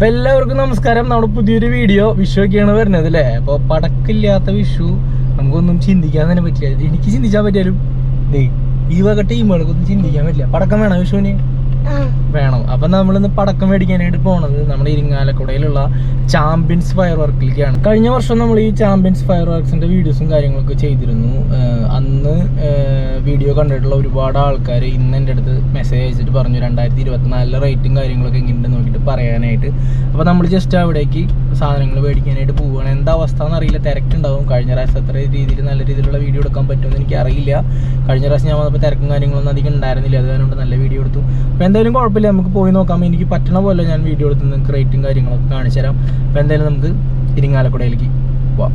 അപ്പൊ എല്ലാവർക്കും നമസ്കാരം. നമ്മുടെ പുതിയൊരു വീഡിയോ വിഷു ഒക്കെയാണ് വരുന്നത് അല്ലേ? അപ്പൊ പടക്കില്ലാത്ത വിഷു നമുക്കൊന്നും ചിന്തിക്കാൻ തന്നെ പറ്റില്ല. എനിക്ക് ചിന്തിച്ചാൽ പറ്റിയാലും ഈ വക ടീമുകൾക്കൊന്നും ചിന്തിക്കാൻ പറ്റില്ല. പടക്കം വേണം വിഷുവിന്? വേണം. അപ്പൊ നമ്മളിന്ന് പടക്കം മേടിക്കാനായിട്ട് പോണത് നമ്മുടെ ഇരിങ്ങാലക്കുടയിലുള്ള ചാമ്പ്യൻസ് ഫയർ വർക്കിലേക്കാണ് കഴിഞ്ഞ വർഷം നമ്മൾ ഈ ചാമ്പ്യൻസ് ഫയർ വർക്സിന്റെ വീഡിയോസും കാര്യങ്ങളൊക്കെ ചെയ്തിരുന്നു. അന്ന് വീഡിയോ കണ്ടിട്ടുള്ള ഒരുപാട് ആൾക്കാർ ഇന്ന് എന്റെ അടുത്ത് മെസ്സേജ് അയച്ചിട്ട് പറഞ്ഞു രണ്ടായിരത്തി ഇരുപത്തിനാലിലെ റേറ്റും കാര്യങ്ങളൊക്കെ എങ്ങനെയുണ്ട്? നോക്കിയിട്ട് പറയാനായിട്ട്. അപ്പോൾ നമ്മൾ ജസ്റ്റ് അവിടേക്ക് സാധനങ്ങൾ മേടിക്കാനായിട്ട് പോവുകയാണ് എന്താ അവസ്ഥ എന്നറിയില്ല. തിരക്കുണ്ടാവും. കഴിഞ്ഞ പ്രാവശ്യം അത്ര രീതിയിൽ നല്ല രീതിയിലുള്ള വീഡിയോ എടുക്കാൻ പറ്റുമെന്ന് എനിക്ക് അറിയില്ല കഴിഞ്ഞ പ്രാവശ്യം ഞാൻ വന്നപ്പോൾ തിരക്കും കാര്യങ്ങളൊന്നും അധികം ഉണ്ടായിരുന്നില്ല. അതുകൊണ്ട് നല്ല വീഡിയോ എടുത്തു. അപ്പോൾ എന്തായാലും കുഴപ്പമില്ല. നമുക്ക് പോയി നോക്കാം. എനിക്ക് പറ്റണ പോലെ ഞാൻ വീഡിയോ എടുത്ത് നിങ്ങൾക്ക് റേറ്റും കാര്യങ്ങളൊക്കെ കാണിച്ചു തരാം. അപ്പോൾ എന്തായാലും നമുക്ക് ഇരിങ്ങാലക്കുടയിലേക്ക് പോവാം.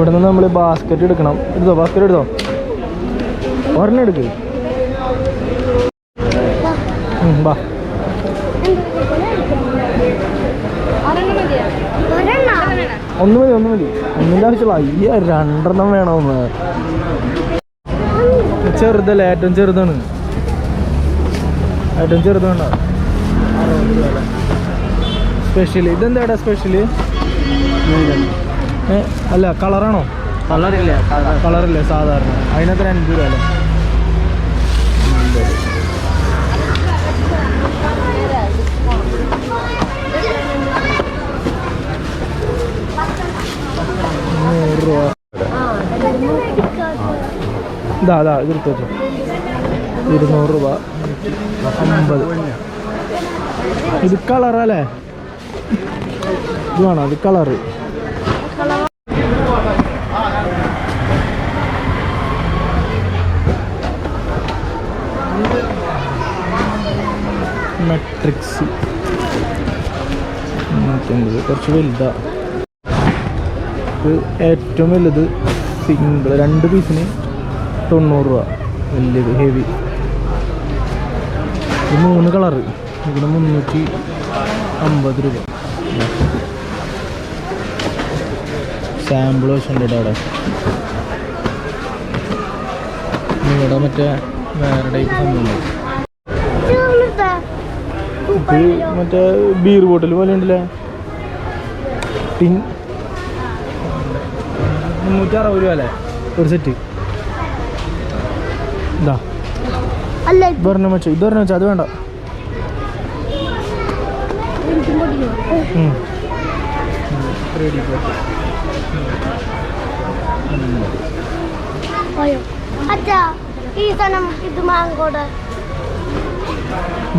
ഇവിടുന്ന് നമ്മൾ ബാസ്ക്കറ്റ് എടുക്കണം. എടുത്തോ ബാസ്ക്കറ്റ് എടുത്തോ? ഒരെണ്ണം എടുക്ക്. ഒന്ന് മതി ഒന്ന് മതി. ഒന്നിന്റെ ആവശ്യമുള്ള അയ്യ രണ്ടെണ്ണം വേണമെന്ന് ചെറുതല്ലേ ഏറ്റവും ചെറുതാണ്. ഏറ്റവും ചെറുതാണ്. സ്പെഷ്യൽ ഇതെന്താടാ സ്പെഷ്യൽ അല്ല കളറാണോ? കളറില്ല കളറില്ലേ സാധാരണ. അതിനത്ര അൻപത് രൂപ അല്ലേ? നൂറ് രൂപ ഇതാ അതാ ഇത് വെച്ചോ. ഇരുന്നൂറ് രൂപ. അമ്പത് ഇത് കളറല്ലേ? ഇത് വേണോ? അത് കളറ്. മെട്രിക്സ് കുറച്ച് വലുതാ. ഇത് ഏറ്റവും വലുത് സിംഗിൾ. രണ്ട് പീസിന് തൊണ്ണൂറ് രൂപ. വലിയത് ഹെവി. ഇത് മൂന്ന് കളറ്. ഇതിന് മുന്നൂറ്റി അമ്പത് രൂപ. സാമ്പിൾ ഉണ്ട് അവിടെ ഇവിടെ മറ്റേ വേറെ ടൈപ്പ് സംഭവം ഇത് മറ്റേ ബീർ ബോട്ടിൽ പോലെ ഉണ്ടല്ലേ? ടിൻ മുന്നൂറ്റി അറുപത് രൂപ അല്ലേ? ഒരു സെറ്റ് ഇതാ. വെച്ചോ ഇതൊരെണ്ണം വെച്ചോ അത് വേണ്ട. റെഡി പോട്ടെ പോയോ അച്ഛാ ഈ സാധനം ഇത് മാങ്കോട്.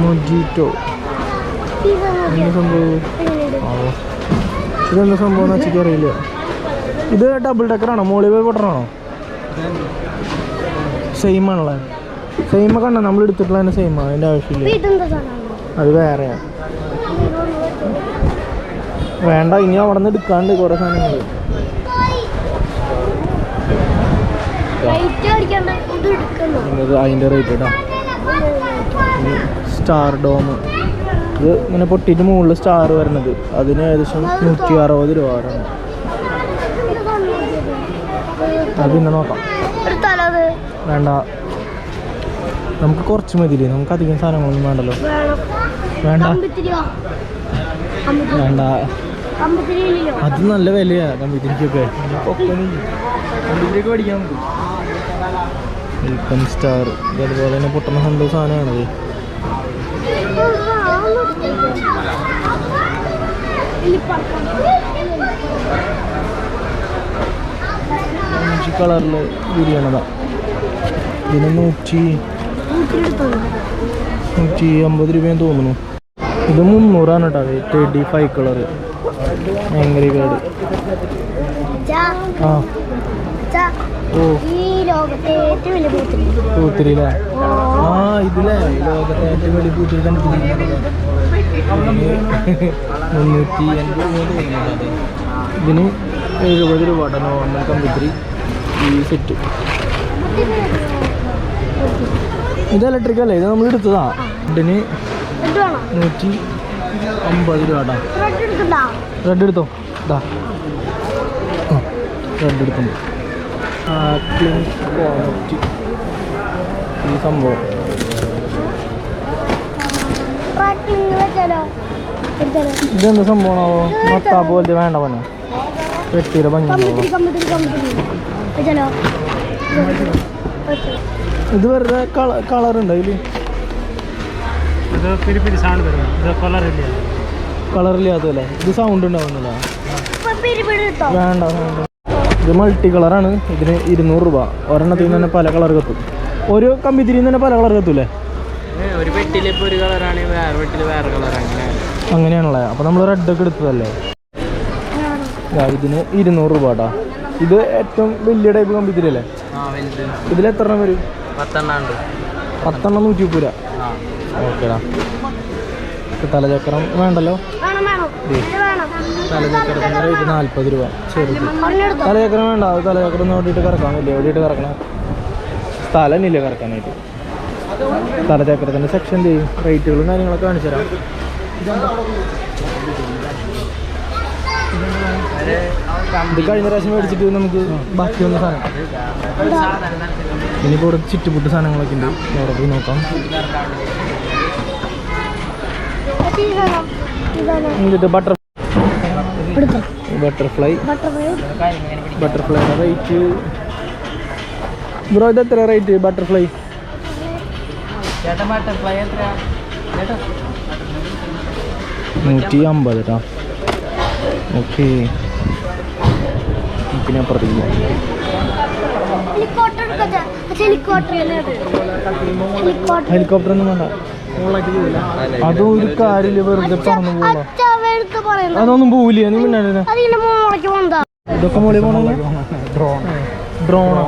മൊജിറ്റോ. ഈ സാധനം എന്താ സംഭവം? എങ്ങനെയുണ്ട്? ആ. ഇതെന്താ സംഭവം എന്ന് വെച്ചാൽ അറിയില്ല. ഇത് ഡബിൾ ഡെക്കറാണോ മോളി പോയി പൊട്ടണാണോ സെയിം ആണല്ലേ? സെയിം ഒക്കെ ഉണ്ടോ നമ്മൾ എടുത്തിട്ടുള്ള തന്നെ സെയിം ആണ് അതിന്റെ ആവശ്യമില്ല. അത് വേറെയാണ് വേണ്ട ഇനി അവിടെ നിന്ന് എടുക്കാണ്ട് കുറേ സാധനങ്ങൾ ലൈറ്റ് അടിക്കാണ്ട് ഇത് എടുക്കുന്നു ഇത് അതിന്റെ റേറ്റ് കേട്ടോ സ്റ്റാർ ഡോം ഇത് ഇങ്ങനെ പൊട്ടിയിട്ട് മുകളിൽ സ്റ്റാർ വരണത്. അതിന് ഏകദേശം നൂറ്റി അറുപത് രൂപ വരണം അത് പിന്നെ നോക്കാം. വേണ്ട. നമുക്ക് കുറച്ച് മതിയില്ലേ? നമുക്ക് അധികം സാധനങ്ങളൊന്നും വേണ്ടല്ലോ. വേണ്ട. വേണ്ട. അത് നല്ല വിലയാ. കമ്പ്യൂട്ടറിക്കൊക്കെ പഠിക്കാൻ വെൽക്കം സ്റ്റാർ ഇത് അതുപോലെ തന്നെ പൊട്ടുന്ന സംഭവ സാധനമാണത്. അഞ്ച് കളറിൽ ബിരിയാണതാ ഇതിന് നൂറ്റി നൂറ്റി അമ്പത് രൂപയെന്ന് തോന്നുന്നു. ഇത് മുന്നൂറാണ് കേട്ടോ തേർട്ടി ഫൈവ് കളറ്. ഭയങ്കര കാർഡ് ആ. ഓ. ഈ ലോകത്തെ ഏറ്റവും വലിയ പൂത്തിരി പൂത്തിരിയില്ലേ ആ ഇതിലെ. ലോകത്തെ ഏറ്റവും വലിയ പൂത്തിരി തന്നെ മുന്നൂറ്റി എൺപത്. ഇതിന് എഴുപത് രൂപ നോർമൽ കമ്പ്യൂട്ടറി ഈ സെറ്റ് ഇത് ഇലക്ട്രിക് അല്ലേ? ഇത് നമ്മൾ എടുത്തതാ. ഇതിന് നൂറ്റി അമ്പത് രൂപ റെഡ് എടുത്തോ? ഇതാ റെഡ് എടുക്കുന്നു ക്ലീൻ ക്വാളിറ്റി ഈ സംഭവം ഇതെന്ത്? സംഭവമാണോ മൊത്താ പോലത്തെ വേണ്ട പണ വെട്ടിയുടെ ഭംഗി കമ്പിത്തിരി കമ്പിത്തിരി കമ്പിത്തിരി വെച്ചാലോ ഇത് വെറുതെ കളർ ഉണ്ട് അതിൽ കളറില്ലാത്തല്ലേ ഇത് സൗണ്ട് ഉണ്ടാവുന്നില്ല. വേണ്ട വേണ്ട. ഇത് മൾട്ടി കളറാണ് ഇതിന് ഇരുന്നൂറ് രൂപ. ഒരെണ്ണത്തിൽ നിന്ന് തന്നെ പല കളർ കത്തും. ഒരു നിന്ന് തന്നെ പല കളർ കത്തൂലേ ഒരു പെട്ടിയിൽ ഇപ്പോൾ ഒരു കളറാണ് വേറെ പെട്ടിയിൽ വേറെ കളർ അങ്ങനെ അങ്ങനെയാണല്ലേ? അപ്പോൾ നമ്മൾ റെഡ് ഒക്കെ എടുത്തതല്ലേ? ഇതിന് ഇരുന്നൂറ് രൂപ കേട്ടോ ഇത് ഏറ്റവും വലിയ ടൈപ്പ് കമ്പി അല്ലേ ആ വലുത്. ഇതിൽ എത്ര എണ്ണം വരും? പത്തെണ്ണം ഉണ്ട്. പത്തെണ്ണം നൂറ്റി മുപ്പത് രൂപ. ആ. ഓക്കേടാ തലചക്രം വേണ്ടല്ലോ? ഇത് റേറ്റ് നാൽപ്പത് രൂപ. ചെറുത്. തലചക്രം വേണ്ട അത് തലചക്രം ഓടിയിട്ട് കറക്കാൻ വലിയ ഓടിയിട്ട് കറക്കണം സ്ഥലം ഇല്ല കറക്കാനായിട്ട് തലചക്രത്തിന്റെ സെക്ഷൻ ചെയ്യും? റേറ്റുകളും കാര്യങ്ങളൊക്കെ കാണിച്ചു തരാം. ഇത് കഴിഞ്ഞ പ്രാവശ്യം മേടിച്ചിട്ട് നമുക്ക് ബാക്കി വന്ന സാധനം. ഇനിയിപ്പോൾ ഇവിടെ ചുറ്റുപുട്ട് സാധനങ്ങളൊക്കെ ഉണ്ട്. അവിടെ പോയി നോക്കാം. എന്നിട്ട് ബട്ടർ ബട്ടർഫ്ലൈ ബട്ടർഫ്ലൈ ബട്ടർഫ്ലൈയുടെ റേറ്റ് ബ്രോ ഇത് എത്ര റേറ്റ് ബട്ടർഫ്ലൈ നൂറ്റി അമ്പത് കേട്ടോ ഓക്കെ പിന്നെ അപ്പുറത്തേക്ക് ഹെലികോപ്റ്റർ ഒന്നും വേണ്ട. അതും ഒരു കാര്യമില്ല. വെറുതെ പറഞ്ഞു പറയുന്നത് അതൊന്നും പോവില്ല നീ ഇതൊക്കെ മോളി പോണ ഡ്രോൺ ഡ്രോണോ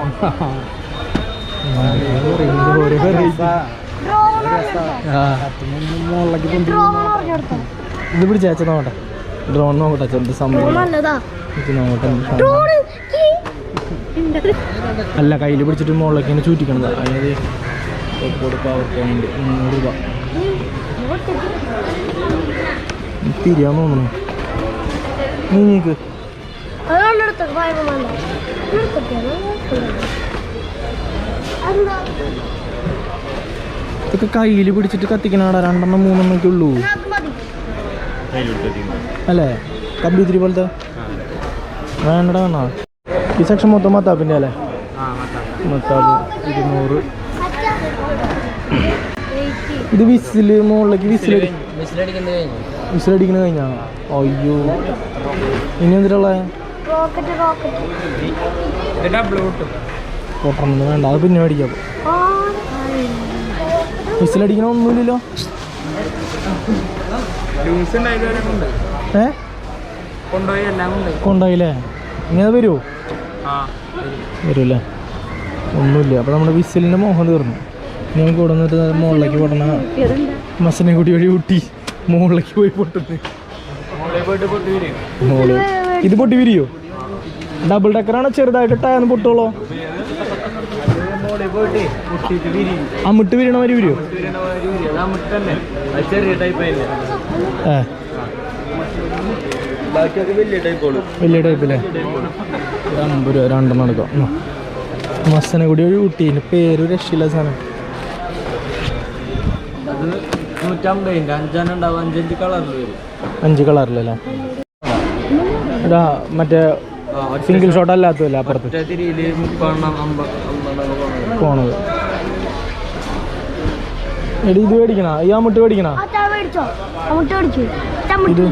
ഇത് പിടിച്ച നോട്ടെ ഡ്രോൺ നോക്കട്ടെ ഡ്രോൺ സംഭവം. നോക്കട്ടെ. ഡ്രോൺ അല്ല കയ്യിൽ പിടിച്ചിട്ട് മുകളിലേക്ക് ഇങ്ങനെ ചൂറ്റിക്കണത്. അതായത് പവർ പോയിന്റ് മുന്നൂറ് രൂപ. തിരിയാന്ന് തോന്നുന്നു നീക്ക് എടുത്തിട്ട് എന്താ? ഇതൊക്കെ കയ്യിൽ പിടിച്ചിട്ട് കത്തിക്കണാടാ രണ്ടെണ്ണം മൂന്നെണ്ണൊക്കെ ഉള്ളൂ. അല്ലേ? കമ്പ്യൂട്ടറി പോലത്തെ? വേണ്ടടാ വേണ ഈ സെക്ഷൻ മൊത്തം മത്താപ്പിന്റെ അല്ലേ? മത്താപ്പ് ഇരുന്നൂറ്. ഇത് വിസിൽ മുകളിലേക്ക് വിസിലടി വിസിലടിക്കുന്നത് കഴിഞ്ഞു. അയ്യോ. ഇനി എന്തിട്ടുള്ള റോക്കറ്റ് റോക്കറ്റ് ഇത് ഡബിൾ കിട്ടും പൊട്ടണമെന്ന് വേണ്ട. അത് പിന്നെ മേടിക്കാം. വിസിലടിക്കണ ഒന്നുമില്ലല്ലോ. ഏ? കൊണ്ടുപോയി എല്ലാം ഉണ്ട്. കൊണ്ടായില്ലേ ഇനി അത് വരുമോ ആ വരുമല്ലേ ഒന്നുമില്ല. അപ്പോൾ നമ്മുടെ വിസിലിന്റെ മോഹം തീർന്നു. ഇനി നമുക്ക് ഇവിടെ നിന്നിട്ട് മുകളിലേക്ക് പോടണ മസനെ കൂടി വഴി ഊട്ടി. മുകളിലേക്ക് പോയി പൊട്ടുന്നു പോയിട്ട് പൊട്ടി വരും മോൾ ഇത് പൊട്ടി വിരിയോ? ഡബിൾ ഡക്കറാണോ ചെറുതായിട്ട് ടയർന്ന് പൊട്ടുള്ളോ അമ്മിട്ട് വിരിയണ മാതിരി വിരിയോ? വലിയ ടൈപ്പില്ലേ അമ്പത് രൂപ രണ്ടെണ്ണം എടുക്കാം. കൂടി ഒരു കുട്ടീന്റെ പേര് രക്ഷയില്ല സാധനം. നൂറ്റമ്പതിന്റെ അഞ്ചെണ്ണം ഉണ്ടാവും അഞ്ചഞ്ച് കളറിൽ വരും. അഞ്ച് കളറിലല്ലേ ഇതാ മറ്റേ സിംഗിൾ ഷോട്ട് അല്ലാത്തല്ലേ അപ്പുറത്ത്? പോണത്. എടി ഇത് മേടിക്കണ? ഈ അമ്മിട്ട് മേടിക്കണ? ഇത്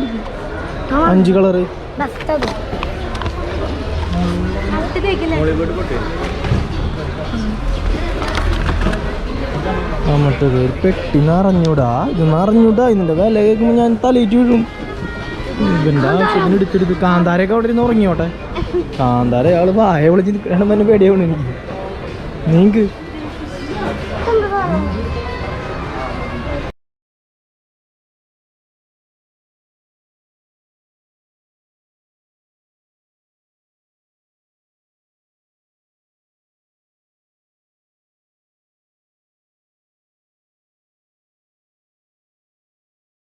അഞ്ച് കളറ് ബെസ്റ്റ് പേര് പൊട്ടി നിറഞ്ഞൂടാ. ഇത് നിറഞ്ഞൂടാ. ഇതിന്റെ വില കേൾക്കുമ്പോൾ ഞാൻ തലയിട്ട് വീഴും. എടുത്തെടുത്ത് കാന്താരൊക്കെ അവിടെ ഇരുന്ന് ഉറങ്ങിയോട്ടെ? കാന്താര അയാൾ വായ വിളിച്ച് നിൽക്കണം തന്നെ എനിക്ക്. നീക്ക്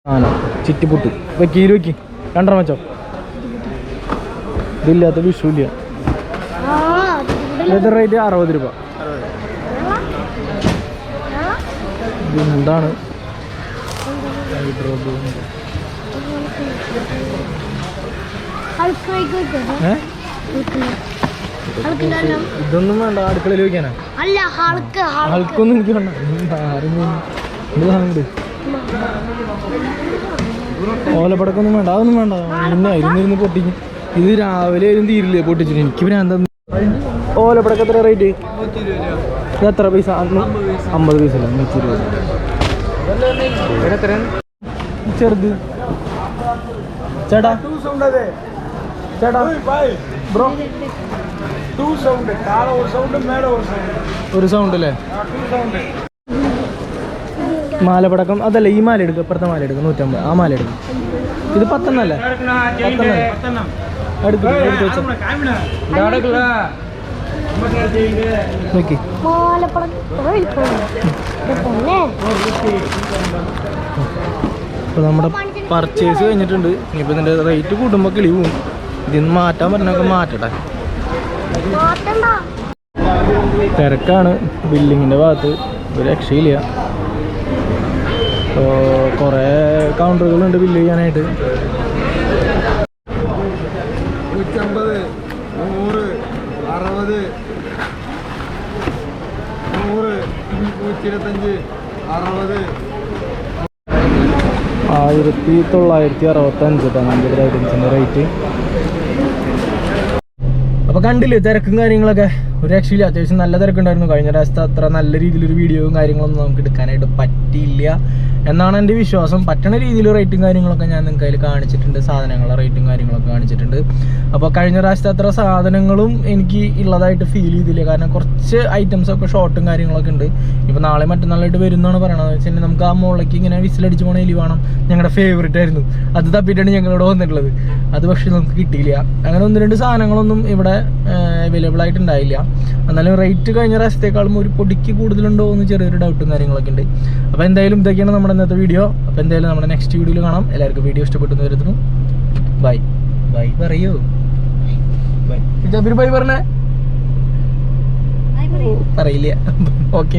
ആന ചിറ്റിപ്പുട്ട് വെക്കീൽ വെക്കി രണ്ടെണ്ണം വെച്ചോ. ഇതില്ലാത്ത വിഷു ഇല്ല ആ അത് ഇവിടെ ഇത് റേറ്റ് അറുപത് രൂപ എന്താണ് ഇതൊന്നും വേണ്ട അടുക്കളയിൽ വെക്കാനാ അല്ല ഹൾക്ക് ഹൾക്ക് ആൾക്കൊന്നും എനിക്ക് വേണ്ട ഓലപ്പടക്കൊന്നും വേണ്ട അതൊന്നും വേണ്ട. ഇന്ന് ഇരുന്നിരുന്ന് പൊട്ടിക്കും. ഇത് രാവിലെ ഇരുന്ന് തീരില്ലേ പൊട്ടിച്ചിട്ട്. എനിക്ക് പിന്നെ എന്താ ഓലപ്പടക്ക എത്ര റേറ്റ് ഇത് എത്ര പൈസ? അമ്പത് പൈസ അല്ല? നൂറ്റി ഇരുപത്. എത്ര ചെറുത്. ചേട്ടാ. ചേട്ടാ. ബ്രോ. ഒരു സൗണ്ട് അല്ലേ? മാലപ്പടക്കം. അതല്ല ഈ മാല എടുക്കുക ഇപ്പുറത്തെ മാല എടുക്കുക നൂറ്റമ്പത്. ആ മാല എടുക്കും. ഇത് പത്തെണ്ണല്ലേ? പത്തെണ്ണം എടുക്കും എടുത്ത് വെച്ചോ. നോക്കി. ഇപ്പോൾ നമ്മുടെ പർച്ചേസ് കഴിഞ്ഞിട്ടുണ്ട്. ഇനിയിപ്പോൾ ഇതിന്റെ റേറ്റ് കൂട്ടുമ്പോൾ കിളി പോവും. ഇതിന്ന് മാറ്റാൻ പറഞ്ഞൊക്കെ മാറ്റട്ടെ. മാറ്റണ്ട. തിരക്കാണ്. ബില്ലിങ്ങിന്റെ ഭാഗത്ത് ഒരു രക്ഷയില്ല. കുറേ കൗണ്ടറുകളുണ്ട് ബില്ല് ചെയ്യാനായിട്ട്. നൂറ്റമ്പത് നൂറ് അറുപത് നൂറ് നൂറ്റി ഇരുപത്തഞ്ച് അറുപത് ആയിരത്തി തൊള്ളായിരത്തി അറുപത്തഞ്ച് ഐറ്റംസിന്റെ റേറ്റ് അപ്പോൾ കണ്ടില്ലേ തിരക്കും കാര്യങ്ങളൊക്കെ? ഒരു രക്ഷയില്ല. അത്യാവശ്യം നല്ല തിരക്കുണ്ടായിരുന്നു. കഴിഞ്ഞ പ്രാവശ്യത്തെ അത്ര നല്ല രീതിയിലൊരു വീഡിയോയും കാര്യങ്ങളൊന്നും നമുക്ക് എടുക്കാനായിട്ട് പറ്റിയില്ല എന്നാണ് എന്റെ വിശ്വാസം. പറ്റണ രീതിയിൽ റേറ്റും കാര്യങ്ങളൊക്കെ ഞാൻ നിങ്ങൾക്ക് അതിൽ കാണിച്ചിട്ടുണ്ട്. സാധനങ്ങളുടെ റേറ്റും കാര്യങ്ങളൊക്കെ കാണിച്ചിട്ടുണ്ട്. അപ്പോൾ കഴിഞ്ഞ പ്രാവശ്യത്തെ അത്ര സാധനങ്ങളും എനിക്ക് ഉള്ളതായിട്ട് ഫീൽ ചെയ്തില്ല. കാരണം കുറച്ച് ഐറ്റംസ് ഒക്കെ ഷോർട്ടും കാര്യങ്ങളൊക്കെ ഉണ്ട്. ഇപ്പോൾ നാളെ മറ്റന്നാളായിട്ട് വരുന്നതാണ് പറയണത്. വെച്ചാൽ നമുക്ക് ആ മുകളിലേക്ക് ഇങ്ങനെ വിസിലടിച്ച് പോണ എലി വേണം. ഞങ്ങളുടെ ഫേവറേറ്റ് ആയിരുന്നു. അത് തപ്പിയിട്ടാണ് ഞങ്ങളിവിടെ വന്നിട്ടുള്ളത്. അത് പക്ഷേ നമുക്ക് കിട്ടിയില്ല. അങ്ങനെ ഒന്ന് രണ്ട് സാധനങ്ങളൊന്നും ഇവിടെ അവൈലബിൾ ആയിട്ടുണ്ടായില്ല. എന്നാലും റേറ്റ് കഴിഞ്ഞ പ്രാവശ്യത്തേക്കാളും ഒരു പൊടിക്ക് കൂടുതലുണ്ടോ എന്ന് ചെറിയൊരു ഡൗട്ടും കാര്യങ്ങളൊക്കെ ഉണ്ട്. അപ്പോൾ എന്തായാലും ഇതൊക്കെയാണ് നമ്മുടെ ഇന്നത്തെ വീഡിയോ അപ്പോൾ എന്തായാലും നമ്മുടെ നെക്സ്റ്റ് വീഡിയോയിൽ കാണാം. എല്ലാവർക്കും വീഡിയോ ഇഷ്ടപ്പെട്ടു വരുന്നു ബൈ ബൈ പറയൂ. ബൈ ജാബിർ ബൈ പറഞ്ഞേ. പറയില്ല. ഓക്കെ